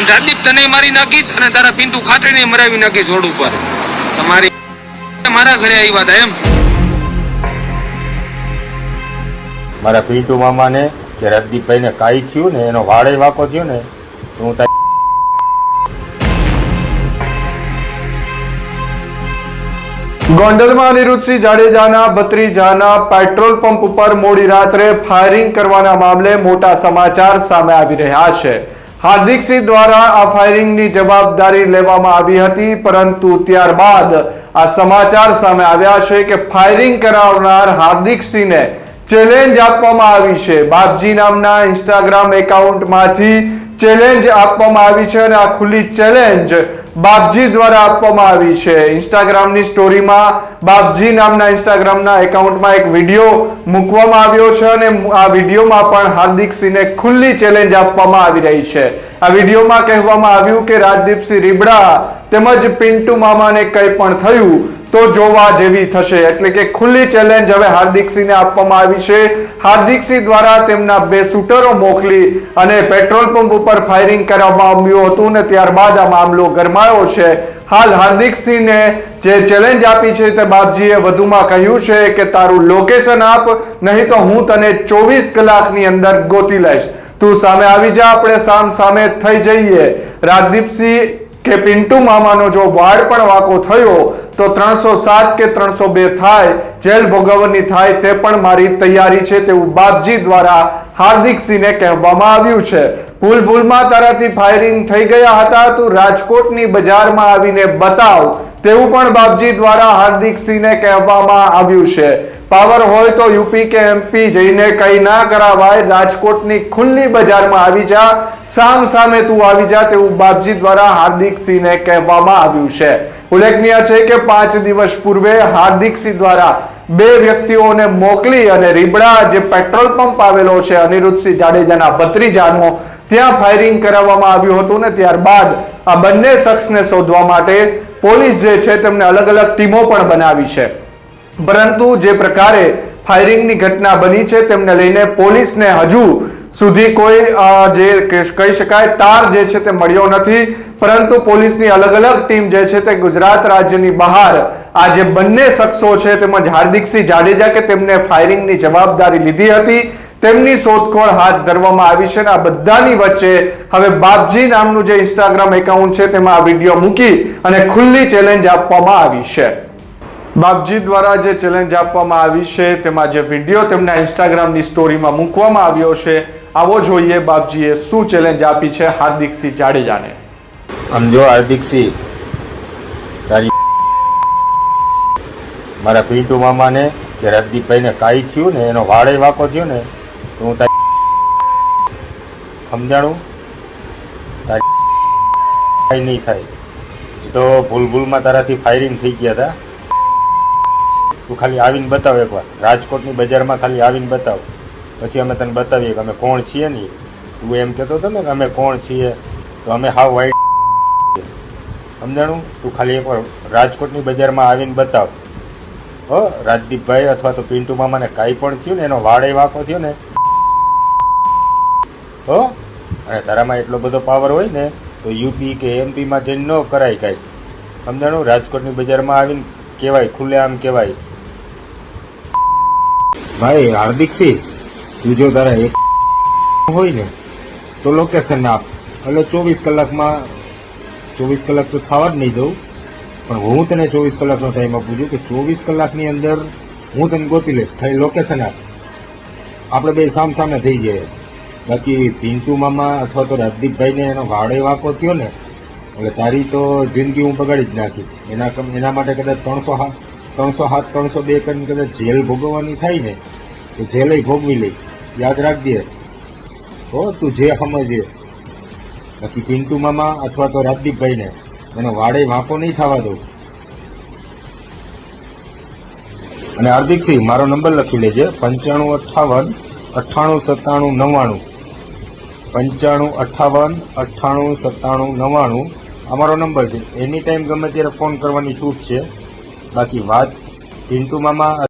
અને રાજદીપ તને મારી નાખીશ અને તારા પિંતુ ખાતરીને મરાવી નાખીશ રોડ ઉપર. તમારી મારા ઘરે આવી વાત એમ. મારા પિન્ટુ મામાને કે રાજદીપભાઈને કાંઈ થયું ને એનો વાળે વાકો થયો ને તો હું તારી ગોંડલમાં અનિરુદ્ધસિંહ જાડેજાના ભત્રીજાના પેટ્રોલ પંપ ઉપર મોડી રાત્રે ફાયરિંગ કરવાના મામલે મોટા સમાચાર સામે આવી રહ્યા છે. હાર્દિકસિંહ દ્વારા આ ફાયરિંગની જવાબદારી લેવામાં આવી હતી, પરંતુ ત્યારબાદ આ સમાચાર સામે આવ્યા છે કે ફાયરિંગ કરાવનાર હાર્દિકસિંહને ચેલેન્જ આપવામાં આવી છે. બાપજી નામના ઇન્સ્ટાગ્રામ એકાઉન્ટમાંથી ચેલેન્જ આપવામાં આવી છે અને આ ખુલ્લી ચેલેન્જ બાપજી દ્વારા આપવામાં આવી છે. ઇન્સ્ટાગ્રામની સ્ટોરીમાં બાપજી નામના ઇન્સ્ટાગ્રામના એકાઉન્ટમાં એક વીડિયો મૂકવામાં આવ્યો છે અને આ વિડીયોમાં પણ હાર્દિક સિંહને ખુલ્લી ચેલેન્જ આપવામાં આવી રહી છે. આ વિડીયોમાં કહેવામાં આવ્યું કે રાજદીપસિંહ રીબડા તેમજ પિન્ટુ મામાને કંઈ પણ થયું તો જોવા જેવી થશે. એટલે કે ખુલ્લી ચેલેન્જ હવે હાર્દિકસિંહને આપવામાં આવી છે. હાર્દિકસિંહ દ્વારા તેમના બે શૂટરો મોકલી અને પેટ્રોલ પંપ ઉપર ફાયરિંગ કરવામાં આવ્યું હતું ને ત્યારબાદ આ મામલો ગરમાયો છે. હાલ હાર્દિકસિંહને જે ચેલેન્જ આપી છે તે બાપજીએ વધુમાં કહ્યું છે કે, તારું લોકેશન આપ, નહીં તો હું તને ચોવીસ કલાકની અંદર ગોતી લઈશ. તું સામે આવી જા, આપણે સામ સામે થઈ જઈએ. રાજદીપસિંહ કે પિન્ટુ મામાનો જો વાળ પણ વાકો થયો, તો ત્રણસો સાત કે ત્રણસો બે થાય, જેલ ભોગવવાની થાય તે પણ મારી તૈયારી છે તેવું બાપજી દ્વારા હાર્દિક સિંહને કહેવામાં આવ્યું છે. ભૂલ ભૂલમાં તારાથી ફાયરિંગ થઈ ગયા હતા, તું રાજકોટની બજારમાં આવીને બતાવ. તેવું પણ બાપજી દ્વારા હાર્દિક સિંહને કહેવામાં આવ્યું છે. પાવર હોય તો યુપી કે એમપી જઈને કઈ ના કરાવાય. રાજકોટની ખુલ્લી બજારમાં આવી જા, સામ સામે તું આવી જા તેવું બાપજી દ્વારા હાર્દિક સિંહને કહેવામાં આવ્યું છે. ઉલ્લેખનીય છે કે પાંચ દિવસ પૂર્વે હાર્દિક સિંહ દ્વારા બે વ્યક્તિઓને મોકલી અને રીબડા જે પેટ્રોલ પંપ આવેલો છે, અનિરુદ્ધસિંહ જાડેજાના ભત્રીજાનો, ત્યાં ફાયરિંગ કરાવવામાં આવ્યું હતું ને ત્યારબાદ આ બંને શખ્સને શોધવા માટે પોલીસ જે છે તેમને અલગ અલગ ટીમો પણ બનાવી છે. પરંતુ જે પ્રકારે ફાયરિંગની ઘટના બની છે તેમને લઈને પોલીસને હજુ સુધી કોઈ જે કહી શકાય, તાર જે છે તે મળ્યો નથી. પરંતુ પોલીસની અલગ અલગ ટીમ જે છે તે ગુજરાત રાજ્યની બહાર આ જે બંને શખ્સો છે તેમજ હાર્દિકસિંહ જાડેજા કે તેમને ફાયરિંગની જવાબદારી લીધી હતી. તેમની શોધખોળ હાથ ધરવામાં આવી છે અને આ બધાની વચ્ચે હવે બાપજી નામનું જે ઇન્સ્ટાગ્રામ એકાઉન્ટ છે તેમાં આ વીડિયો મૂકી અને ખુલ્લી ચેલેન્જ આપવામાં આવી છે. બાપજી દ્વારા જે ચેલેન્જ આપવામાં આવી છે તેમાં જે વીડિયો તેમના ઇન્સ્ટાગ્રામની સ્ટોરીમાં મૂકવામાં આવ્યો છે, આવો જોઈએ બાપજીએ શું ચેલેન્જ આપી છે હાર્દિકસિંહ જાડેજાને. આમ જો હાર્દિકસિંહ તારી મારા પિન્ટુ મામાને કે રાજદીપભાઈને કાંઈ થયું ને, એનો વાળે વાકો થયો ને તો હું તારી સમજાણું? તારી નહીં થાય. એ તો ભૂલ ભૂલમાં તારાથી ફાયરિંગ થઈ ગયા હતા તું ખાલી આવીને બતાવ એકવાર. રાજકોટની બજારમાં ખાલી આવીને બતાવ. પછી અમે તને બતાવીએ કે અમે કોણ છીએ ને તું એમ કહેતો હતો ને કે અમે કોણ છીએ, તો અમે હાવ વાઈટ સમજાણું? તું ખાલી એકવાર રાજકોટની બજારમાં આવીને બતાવ. હો, રાજદીપભાઈ અથવા તો પિન્ટુ મામાને કાંઈ પણ થયું ને, એનો વાડે વાકો થયો ને હો? અને તારામાં એટલો બધો પાવર હોય ને, તો યુપી કે એમપીમાં જઈને ન કરાય કાંઈ. સમજાણું? રાજકોટની બજારમાં આવીને કહેવાય, ખુલ્લે આમ કહેવાય. ભાઈ હાર્દિકસિંહ તું જો તારા એક હોય ને, તો લોકેશન આપ એટલે ચોવીસ કલાકમાં, ચોવીસ કલાક તો થવા જ નહીં દઉં. પણ હું તને ચોવીસ કલાકનો ટાઈમ આપું છું કે ચોવીસ કલાકની અંદર હું તને ગોતી લઈશ. ખાલી લોકેશન આપ. આપણે બે સામ સામે થઈ જાય બાકી પિન્ટુ મામા અથવા તો રાજદીપભાઈને એનો વાડે વાંકો થયો ને, એટલે તારી તો જિંદગી હું બગાડી જ નાખીશ એના એના માટે કદાચ ત્રણસો હાથ ત્રણસો હાથ, ત્રણસો બે કરીને કદાચ જેલ ભોગવવાની થાય ને, તો જેલ ભોગવી લઈશ. યાદ રાખજે. હો, તું જે સમજે. બાકી પિન્ટુ મામા અથવા તો રાજદીપભાઈને એનો વાડે વાંકો નહીં થવા દઉં. અને હાર્દિકસિંહ, મારો નંબર લખી લેજે. પંચાણું અઠ્ઠાવન, અઠ્ઠાણું સત્તાણું નવ્વાણું. પંચાણું અઠ્ઠાવન અઠ્ઠાણું સત્તાણું, નવ્વાણું. અમારો નંબર છે. એની ટાઈમ ગમે ત્યારે ફોન કરવાની છૂટ છે. બાકી વાત પિન્ટુ મામા